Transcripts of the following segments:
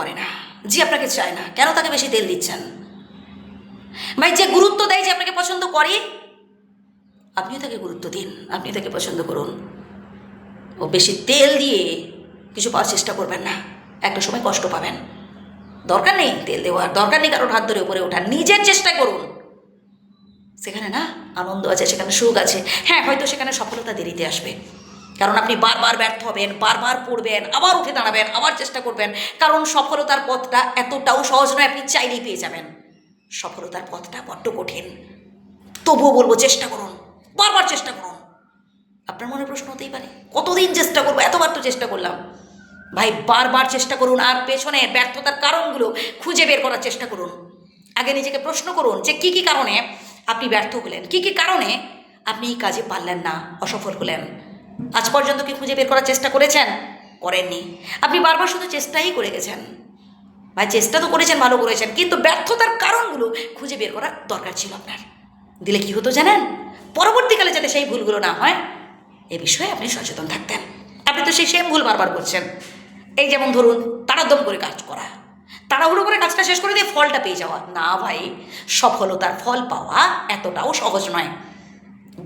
করে না। যে আপনাকে চায় না। কেন তাকে বেশি তেল দিচ্ছেন? ভাই, যে গুরুত্ব দেয় যে আপনাকে পছন্দ করে, আপনিও তাকে গুরুত্ব দিন। আপনি তাকে পছন্দ করুন। ও বেশি তেল দিয়ে কিছু পাওয়ার চেষ্টা করবেন না। একটা সময় কষ্ট পাবেন। দরকার নেই তেল দেওয়ার, দরকার নেই কারোর হাত ধরে উপরে ওঠার। নিজের চেষ্টা করুন। সেখানে না আনন্দ আছে, সেখানে সুখ আছে। হ্যাঁ হয়তো সেখানে সফলতা দেরিতে আসবে। কারণ আপনি বারবার ব্যর্থ হবেন, বারবার পড়বেন, আবার উঠে দাঁড়াবেন, আবার চেষ্টা করবেন। কারণ সফলতার পথটা এতটাও সহজ নয়, আপনি চাইলেই পেয়ে যাবেন। সফলতার পথটা বড্ড কঠিন। তবুও বলব, চেষ্টা করুন। বারবার চেষ্টা করুন। আপনার মনে প্রশ্ন হতেই পারে, কতদিন চেষ্টা করব? এতবার তো চেষ্টা করলাম। ভাই, বারবার চেষ্টা করুন, আর পেছনে ব্যর্থতার কারণগুলো খুঁজে বের করার চেষ্টা করুন। আগে নিজেকে প্রশ্ন করুন যে, কি কি কারণে আপনি ব্যর্থ হলেন? কি কি কারণে আপনি এই কাজে পারলেন না, অসফল হলেন? আজ পর্যন্ত কি খুঁজে বের করার চেষ্টা করেছেন? করেননি। আপনি বারবার শুধু চেষ্টাই করে গেছেন। ভাই, চেষ্টা তো করেছেন, ভালো করেছেন, কিন্তু ব্যর্থতার কারণগুলো খুঁজে বের করার দরকার ছিল আপনার। দিলে কি হতো জানেন? পরবর্তীকালে যাতে সেই ভুলগুলো না হয়, এ বিষয়ে আপনি সচেতন থাকতেন। আপনি তো সেই সেম ভুল বারবার করছেন। এই যেমন ধরুন তাড়াদম করে কাজ করা। তাড়াহুড়ো করে কাজটা শেষ করে দিয়ে ফলটা পেয়ে যাওয়া। না ভাই, সফলতার ফল পাওয়া এতটাও সহজ নয়।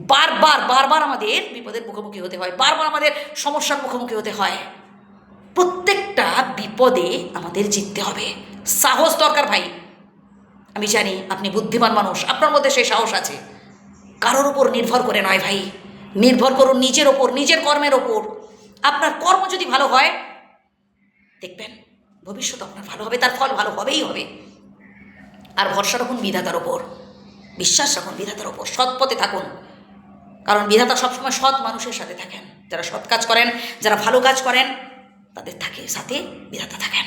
বারবার বারবার আমাদের বিপদের মুখোমুখি হতে হয়, বারবার আমাদের সমস্যার মুখোমুখি হতে হয়। প্রত্যেকটা বিপদে আমাদের জিততে হবে। সাহস দরকার ভাই। আমি জানি আপনি বুদ্ধিমান মানুষ, আপনার মধ্যে সেই সাহস আছে। কারোর উপর নির্ভর করে নয় ভাই। নির্ভর করুন নিজের ওপর নিজের কর্মের ওপর আপনার কর্ম যদি ভালো হয়, দেখবেন ভবিষ্যৎ আপনার ভালো হবে, তার ফল ভালো হবেই হবে। আর ভরসা রাখুন বিধাতার ওপর বিশ্বাস রাখুন বিধাতার ওপর সৎ পথে থাকুন। কারণ বিধাতা সবসময় সৎ মানুষের সাথে থাকেন। যারা সৎ কাজ করেন, যারা ভালো কাজ করেন, তাদের থাকে, সাথে বিধাতা থাকেন।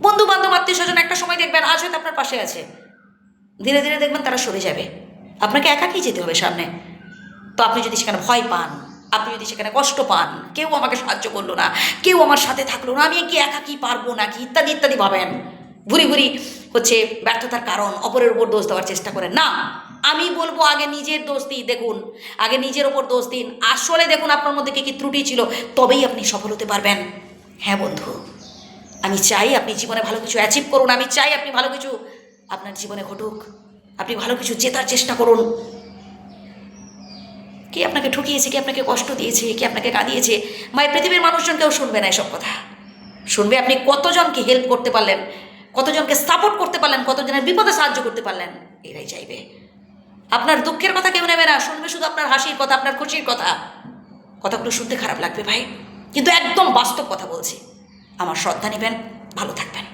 বন্ধু বান্ধব আত্মীয় স্বজন একটা সময় দেখবেন, আজ হয়তো আপনার পাশে আছে। ধীরে ধীরে দেখবেন তারা সরে যাবে। আপনাকে একাকেই যেতে হবে সামনে। তো আপনি যদি সেখানে ভয় পান, আপনি যদি সেখানে কষ্ট পান, কেউ আমাকে সাহায্য করল না, কেউ আমার সাথে থাকল না, আমি কি একা কি পারব নাকি, ইত্যাদি ইত্যাদি ভাবেন। ঘুরি ঘুরি হচ্ছে ব্যর্থতার কারণ, অপরের উপর দোষ দেওয়ার চেষ্টা করেন। না আমি বলব আগে নিজের দোষ দিই দেখুন, আগে নিজের ওপর দোষ দিন। আসলে দেখুন আপনার মধ্যে কি কি ত্রুটি ছিল, তবেই আপনি সফল হতে পারবেন। হ্যাঁ বন্ধু, আমি চাই আপনি জীবনে ভালো কিছু অ্যাচিভ করুন, আমি চাই আপনি ভালো কিছু আপনার জীবনে ঘটুক। আপনি ভালো কিছু জেতার চেষ্টা করুন। কে আপনাকে ঠকিয়েছে, কে আপনাকে কষ্ট দিয়েছে, কে আপনাকে কাঁদিয়েছে? মাই পৃথিবীর মানুষজন কেউ শুনবে না এসব কথা। শুনবে আপনি কতজনকে হেল্প করতে পারলেন, কতজনকে সাপোর্ট করতে পারলেন, কতজনের বিপদে সাহায্য করতে পারলেন, এরাই চাইবে। আপনার দুঃখের কথা কেউ নেবে না শুনবে শুধু আপনার হাসির কথা, আপনার খুশির কথা। কথাগুলো শুনতে খারাপ লাগবে ভাই। কিন্তু একদম বাস্তব কথা বলছি। আমার শ্রদ্ধা নেবেন, ভালো থাকবেন।